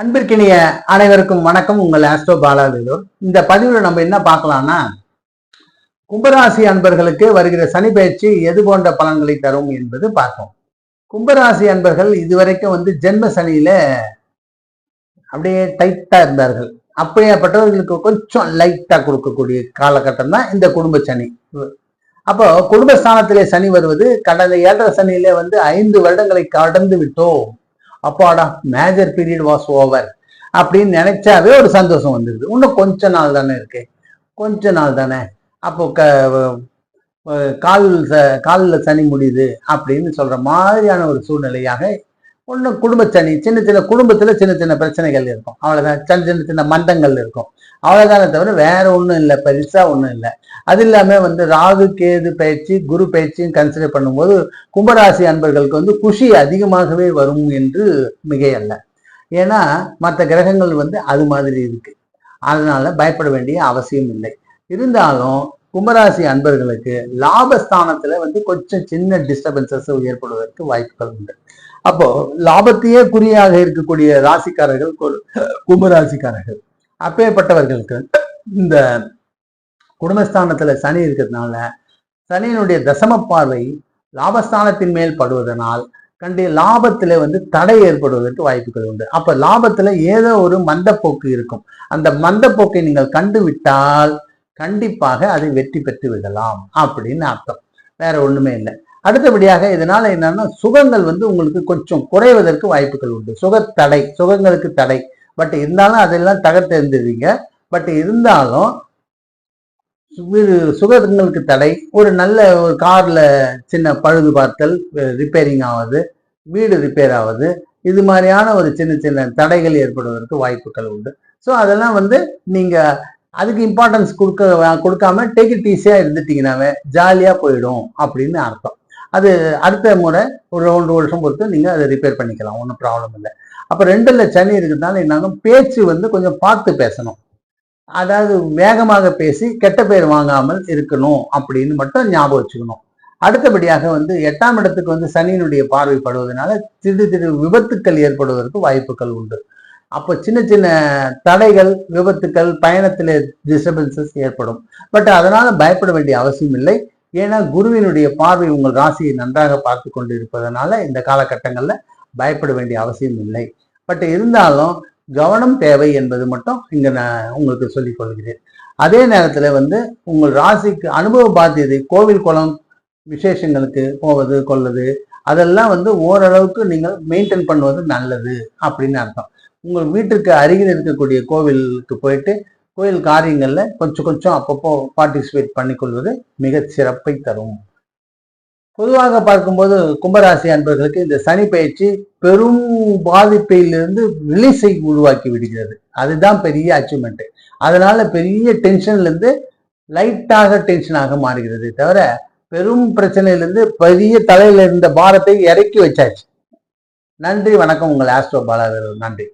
அன்பிற்கினிய அனைவருக்கும் வணக்கம். உங்கள் ஆஸ்ட்ரோ பாலாவேலூர் இந்த பதிவில் நம்ம என்ன பார்க்கலாம்னா கும்பராசி அன்பர்களுக்கு வருகிற சனி பயிற்சி எது போன்ற பலன்களை தரும் என்பது பார்ப்போம். கும்பராசி அன்பர்கள் இதுவரைக்கும் வந்து ஜென்ம சனியில அப்படியே டைட்டா இருந்தார்கள். அப்படியேப்பட்டவர்களுக்கு கொஞ்சம் லைட்டா கொடுக்கக்கூடிய காலகட்டம் தான் இந்த குடும்ப சனி. அப்போ குடும்பஸ்தானத்திலே சனி வருவது கடந்த ஏழரை சனியிலே வந்து ஐந்து வருடங்களை கடந்து விட்டோம். அப்பாடா மேஜர் பீரியட் வாஸ் ஓவர் அப்படின்னு நினைச்சாவே ஒரு சந்தோஷம் வந்துடுது இன்னும் கொஞ்ச நாள் தானே இருக்கு. கொஞ்ச நாள் தானே. அப்போ க கால் ச காலில் சனி முடியுது அப்படின்னு சொல்ற மாதிரியான ஒரு சூழ்நிலையாக ஒன்றும் குடும்ப சனி சின்ன சின்ன குடும்பத்தில் சின்ன சின்ன பிரச்சனைகள் இருக்கும். அவ்வளோதான் சின்ன சின்ன சின்ன மந்தங்கள் இருக்கும். அவ்வளோதானே தவிர வேற ஒன்றும் இல்லை. பெருசா ஒன்றும் இல்லை. அது இல்லாமல் வந்து ராகு கேது பயிற்சி குரு பயிற்சியும் கன்சிடர் பண்ணும்போது கும்பராசி அன்பர்களுக்கு வந்து குஷி அதிகமாகவே வரும் என்று மிகையல்ல. ஏன்னா மற்ற கிரகங்கள் வந்து அது மாதிரி இருக்கு. அதனால பயப்பட வேண்டிய அவசியம் இல்லை. இருந்தாலும் கும்பராசி அன்பர்களுக்கு லாபஸ்தானத்துல வந்து கொஞ்சம் சின்ன டிஸ்டர்பன்சஸ் ஏற்படுவதற்கு வாய்ப்புகள் உண்டு. அப்போ லாபத்தையே குறியாக இருக்கக்கூடிய ராசிக்காரர்கள் கும்பராசிக்காரர்கள் அப்பேற்பட்டவர்களுக்கு இந்த குடும்பஸ்தானத்துல சனி இருக்கிறதுனால சனியினுடைய தசம பார்வை லாபஸ்தானத்தின் மேல் படுவதனால் கண்டி லாபத்துல வந்து தடை ஏற்படுவதற்கு வாய்ப்புகள் உண்டு. அப்ப லாபத்துல ஏதோ ஒரு மந்தப்போக்கு இருக்கும். அந்த மந்தப்போக்கை நீங்கள் கண்டு விட்டால் கண்டிப்பாக அதை வெற்றி பெற்று விடலாம் அப்படின்னு அர்த்தம். வேற ஒண்ணுமே இல்லை. அடுத்தபடியாக இதனால என்னன்னா சுகங்கள் வந்து உங்களுக்கு கொஞ்சம் குறைவதற்கு வாய்ப்புகள் உண்டு. சுக தடை சுகங்களுக்கு தடை. பட் இருந்தாலும் அதெல்லாம் தகர்த்தெறிந்துடுவீங்க பட் இருந்தாலும் சுகங்களுக்கு தடை. ஒரு நல்ல ஒரு கார்ல சின்ன பழுது பார்த்தல் ரிப்பேரிங் ஆகுது வீடு ரிப்பேர் ஆகுது இது மாதிரியான ஒரு சின்ன சின்ன தடைகள் ஏற்படுவதற்கு வாய்ப்புகள் உண்டு. ஸோ அதெல்லாம் வந்து நீங்க அதுக்கு இம்பார்ட்டன்ஸ் கொடுக்க கொடுக்காம டேக் இட் ஈஸியாக இருந்துட்டீங்கன்னாவே ஜாலியாக போயிடும் அப்படின்னு அர்த்தம். அது அடுத்த முறை ஒரு ரெண்டு வருஷம் பொறுத்து நீங்கள் அதை ரிப்பேர் பண்ணிக்கலாம் ஒன்றும் ப்ராப்ளம் இல்லை. அப்போ ரெண்டில் சனி இருக்கிறதுனால என்னாலும் பேச்சு வந்து கொஞ்சம் பார்த்து பேசணும். அதாவது வேகமாக பேசி கெட்ட பேர் வாங்காமல் இருக்கணும் அப்படின்னு மட்டும் ஞாபகம் வச்சுக்கணும். அடுத்தபடியாக வந்து எட்டாம் இடத்துக்கு வந்து சனியினுடைய பார்வைப்படுவதனால திடீர் திரு விபத்துக்கள் ஏற்படுவதற்கு வாய்ப்புகள் உண்டு. அப்போ சின்ன சின்ன தடைகள் விபத்துக்கள் பயணத்தில் டிஸ்டர்பன்சஸ் ஏற்படும். பட் அதனால் பயப்பட வேண்டிய அவசியம் இல்லை. ஏன்னா குருவினுடைய பார்வை உங்கள் ராசியை நன்றாக பார்த்து கொண்டு இருப்பதனால இந்த காலகட்டங்களில் பயப்பட வேண்டிய அவசியம் இல்லை. பட் இருந்தாலும் கவனம் தேவை என்பது மட்டும் இங்கே நான் உங்களுக்கு சொல்லிக் கொள்கிறேன். அதே நேரத்தில் வந்து உங்கள் ராசிக்கு அனுபவ பாத்தியதை கோவில் குளம் விசேஷங்களுக்கு போவது கொள்வது அதெல்லாம் வந்து ஓரளவுக்கு நீங்கள் மெயின்டைன் பண்ணுவது நல்லது அப்படின்னு அர்த்தம். உங்கள் வீட்டிற்கு அருகில் இருக்கக்கூடிய கோவிலுக்கு போயிட்டு கோயில் காரியங்களில் கொஞ்சம் கொஞ்சம் அப்பப்போ பார்ட்டிசிபேட் பண்ணிக்கொள்வது மிக சிறப்பை தரும். பொதுவாக பார்க்கும்போது கும்பராசி அன்பர்களுக்கு இந்த சனி பயிற்சி பெரும் பாதிப்பையிலிருந்து ரிலீஸை உருவாக்கி விடுகிறது. அதுதான் பெரிய அச்சீவ்மெண்ட் அதனால பெரிய டென்ஷன்லேருந்து லைட்டாக டென்ஷனாக மாறுகிறது. தவிர பெரும் பிரச்சனையிலிருந்து பெரிய தலையில் இருந்த பாரத்தை இறக்கி வச்சாச்சு. நன்றி வணக்கம். உங்கள் ஆஸ்ட்ரோ பாலாவர் நன்றி.